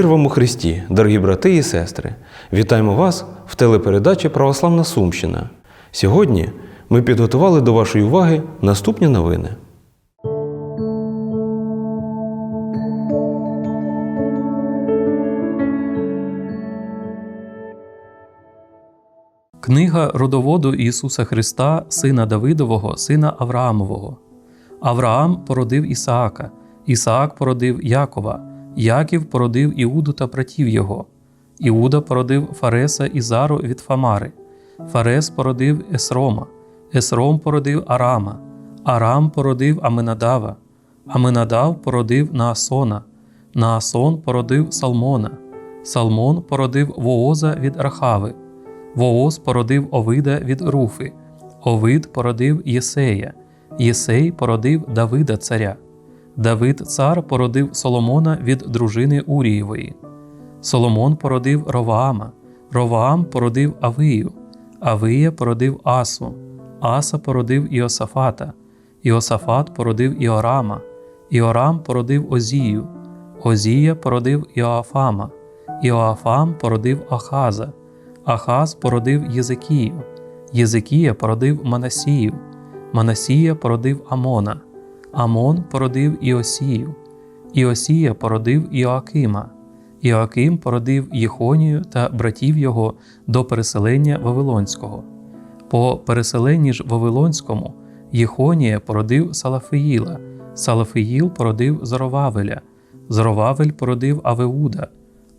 Мир вам у Христі, дорогі брати і сестри! Вітаємо вас в телепередачі Православна Сумщина. Сьогодні ми підготували до вашої уваги наступні новини. Книга родоводу Ісуса Христа, сина Давидового, сина Авраамового. Авраам породив Ісаака, Ісаак породив Якова, Яків породив Іуду та братів його. Іуда породив Фареса і Зару від Фамари. Фарес породив Есрома, Есром породив Арама, Арам породив Аминадава, Аминадав породив Наасона, Наасон породив Салмона, Салмон породив Вооза від Рахави. Вооз породив Овида від Руфи, Овид породив Єсея, Єсей породив Давида царя. Давид цар породив Соломона від дружини Урієвої. Соломон породив Роваама, Роваам породив Авию, Авия породив Асу, Аса породив Іосафата, Іосафат породив Іорама, Іорам породив Озію, Озія породив Іоафама, Іоафам породив Ахаза. Ахаз породив Єзекію, Єзекія породив Манасію, Манасія породив Амона, Амон породив Іосію, Іосія породив Іоакима, Іоаким породив Єхонію та братів його до переселення Вавилонського. По переселенні ж Вавилонському Єхонія породив Салафиїла, Салафиїл породив Зоровавеля, Зоровавель породив Авеуда,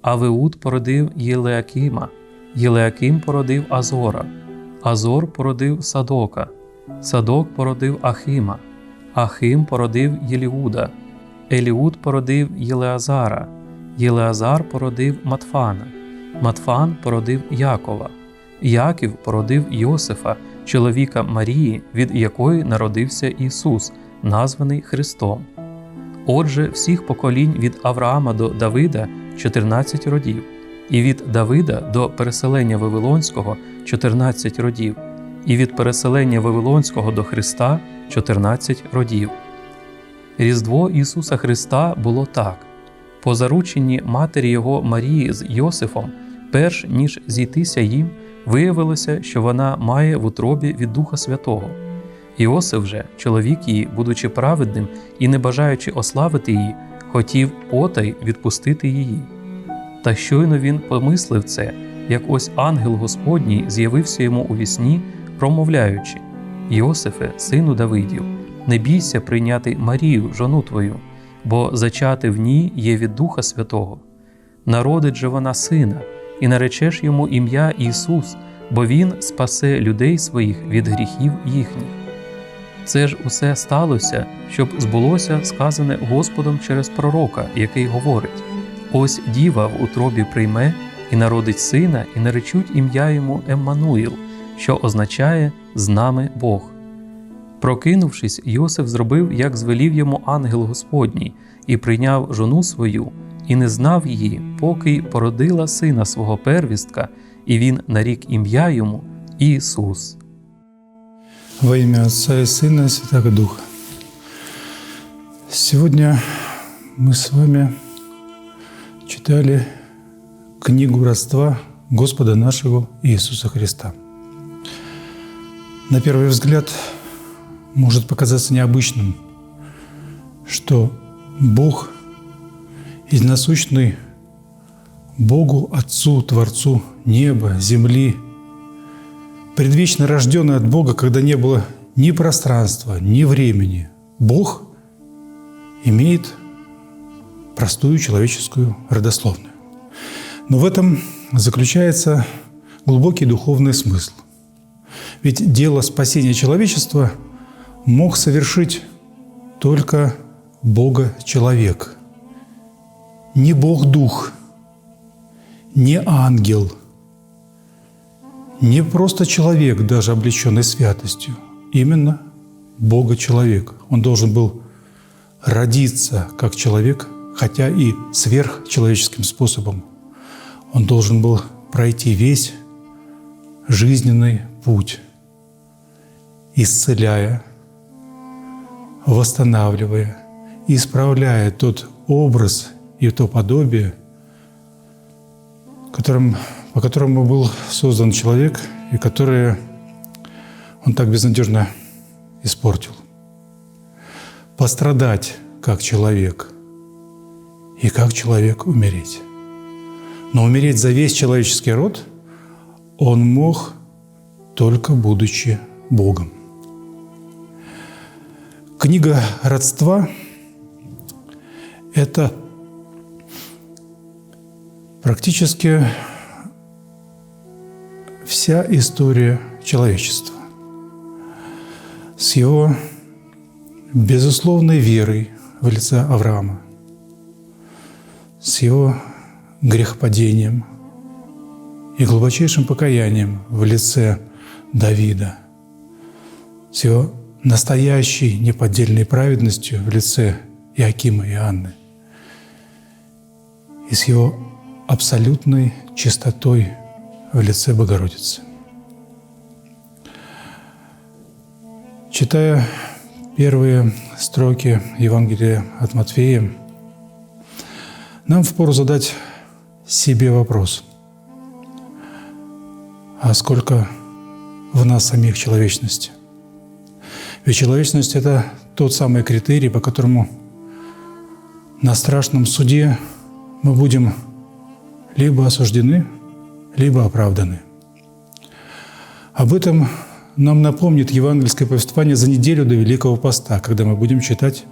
Авеуд породив Єлеакима. Єлеаким породив Азора, Азор породив Садока, Садок породив Ахима, Ахим породив Єліуда, Еліуд породив Єлеазара, Єлеазар породив Матфана, Матфан породив Якова, Яків породив Йосифа, чоловіка Марії, від якої народився Ісус, названий Христом. Отже, всіх поколінь від Авраама до Давида 14 родів. І від Давида до переселення Вавилонського 14 родів, і від переселення Вавилонського до Христа 14 родів. Різдво Ісуса Христа було так: по зарученні матері Його Марії з Йосифом, перш ніж зійтися їм, виявилося, що вона має в утробі від Духа Святого. Іосиф же, чоловік її, будучи праведним і не бажаючи ославити її, хотів потай відпустити її. Та щойно він помислив це, як ось ангел Господній з'явився йому у вісні, промовляючи: Йосифе, сину Давидів, не бійся прийняти Марію, жону твою, бо зачати в ній є від Духа Святого. Народить же вона сина, і наречеш йому ім'я Ісус, бо Він спасе людей своїх від гріхів їхніх. Це ж усе сталося, щоб збулося сказане Господом через пророка, який говорить. Ось діва в утробі прийме і народить сина, і наречуть ім'я йому Еммануїл, що означає з нами Бог. Прокинувшись, Йосиф зробив, як звелів йому ангел Господній, і прийняв жону свою, і не знав її, поки породила сина свого первістка, і він нарік ім'я йому Ісус. Во имя Отца и Сына и Святого Духа. Сегодня мы с вами читали книгу родства Господа нашего Иисуса Христа. На первый взгляд может показаться необычным, что Бог, единосущный Богу, Отцу, Творцу неба, земли, предвечно рожденный от Бога, когда не было ни пространства, ни времени, Бог имеет простую человеческую родословную. Но в этом заключается глубокий духовный смысл. Ведь дело спасения человечества мог совершить только Бога-человек. Не Бог-дух, не ангел, не просто человек, даже облеченный святостью. Именно Бога-человек. Он должен был родиться как человек – хотя и сверхчеловеческим способом. Он должен был пройти весь жизненный путь, исцеляя, восстанавливая, исправляя тот образ и то подобие, которым, по которому был создан человек и которые он так безнадежно испортил. Пострадать как человек и как человек умереть. Но умереть за весь человеческий род он мог только будучи Богом. Книга родства – это практически вся история человечества с его безусловной верой в лице Авраама, с его грехопадением и глубочайшим покаянием в лице Давида, с его настоящей неподдельной праведностью в лице Иакима и Анны, и с его абсолютной чистотой в лице Богородицы. Читая первые строки Евангелия от Матфея, нам впору задать себе вопрос, а сколько в нас самих человечности? Ведь человечность – это тот самый критерий, по которому на страшном суде мы будем либо осуждены, либо оправданы. Об этом нам напомнит евангельское повествование за неделю до Великого Поста, когда мы будем читать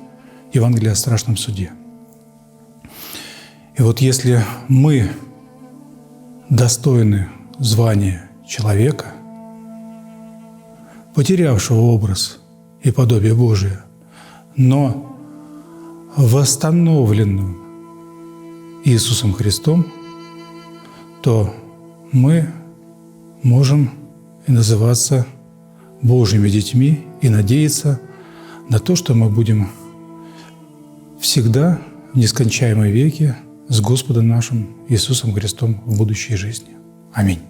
Евангелие о страшном суде. И вот если мы достойны звания человека, потерявшего образ и подобие Божие, но восстановленным Иисусом Христом, то мы можем и называться Божьими детьми и надеяться на то, что мы будем всегда в нескончаемой веке с Господом нашим Иисусом Христом в будущей жизни. Аминь.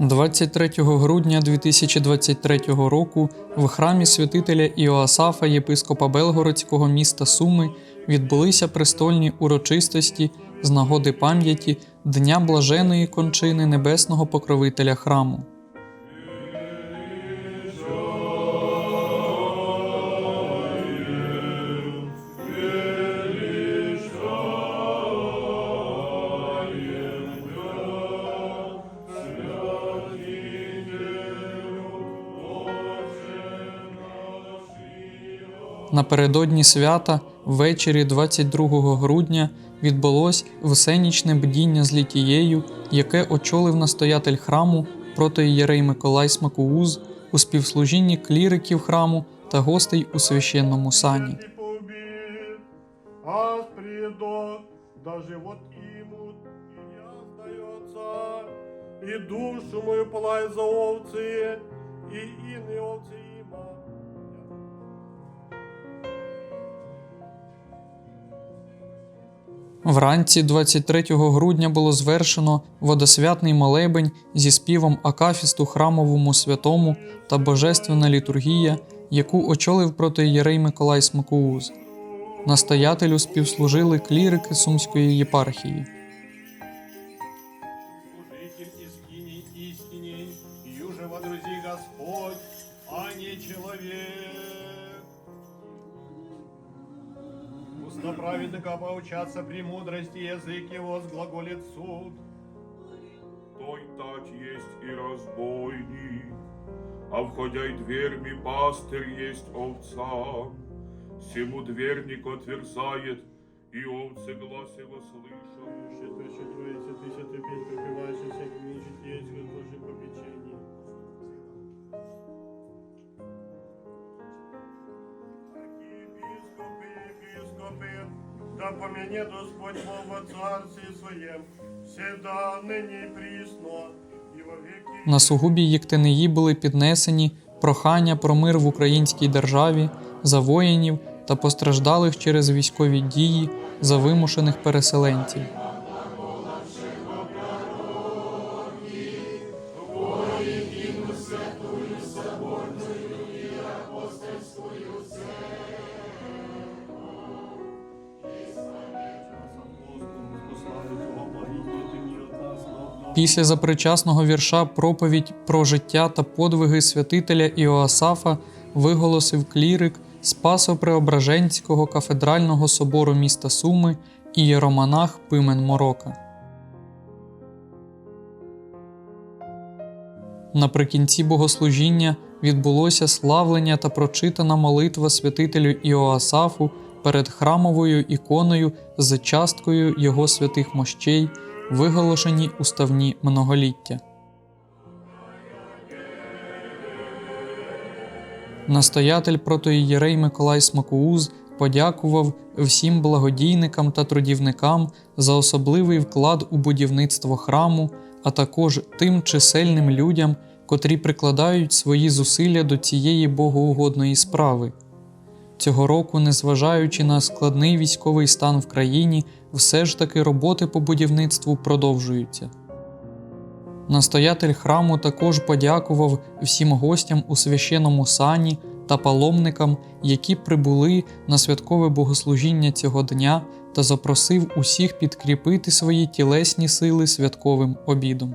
23 грудня 2023 року в храмі святителя Іоасафа, єпископа Белгородського міста Суми, відбулися престольні урочистості з нагоди пам'яті Дня блаженої кончини небесного покровителя храму. Напередодні свята, ввечері 22 грудня, відбулось всенічне бдіння з літією, яке очолив настоятель храму протоієрей Миколай Смакууз у співслужінні кліриків храму та гостей у священному сані. И поубит, а предок, даже вот имут, и не Вранці 23 грудня було звершено водосвятний молебень зі співом Акафісту храмовому святому та божественна літургія, яку очолив протоієрей Миколай Смакууз. Настоятелю співслужили клірики Сумської єпархії. Служитель Господь, а не человек. Властно праведника поучаться премудрости, язык его сглаголит суд. Той тать есть и разбойник, а входя и дверьми пастырь есть овца. Всему дверник отверзает, и овцы глаз его слышат. Да поменет Господь Бог во Царстве всегда, нині прісно. На сугубі Єктинеї були піднесені прохання про мир в українській державі, за воїнів та постраждалих через військові дії за вимушених переселенців. Після запричасного вірша проповідь про життя та подвиги святителя Іоасафа виголосив клірик Спасо-Преображенського кафедрального собору міста Суми і єромонах Пимен Морока. Наприкінці богослужіння відбулося славлення та прочитана молитва святителю Іоасафу перед храмовою іконою з часткою його святих мощей, виголошені уставні многоліття. Настоятель протоієрей Миколай Смакууз подякував всім благодійникам та трудівникам за особливий вклад у будівництво храму, а також тим чисельним людям, котрі прикладають свої зусилля до цієї богоугодної справи. Цього року, незважаючи на складний військовий стан в країні, все ж таки роботи по будівництву продовжуються. Настоятель храму також подякував всім гостям у священному сані та паломникам, які прибули на святкове богослужіння цього дня, та запросив усіх підкріпити свої тілесні сили святковим обідом.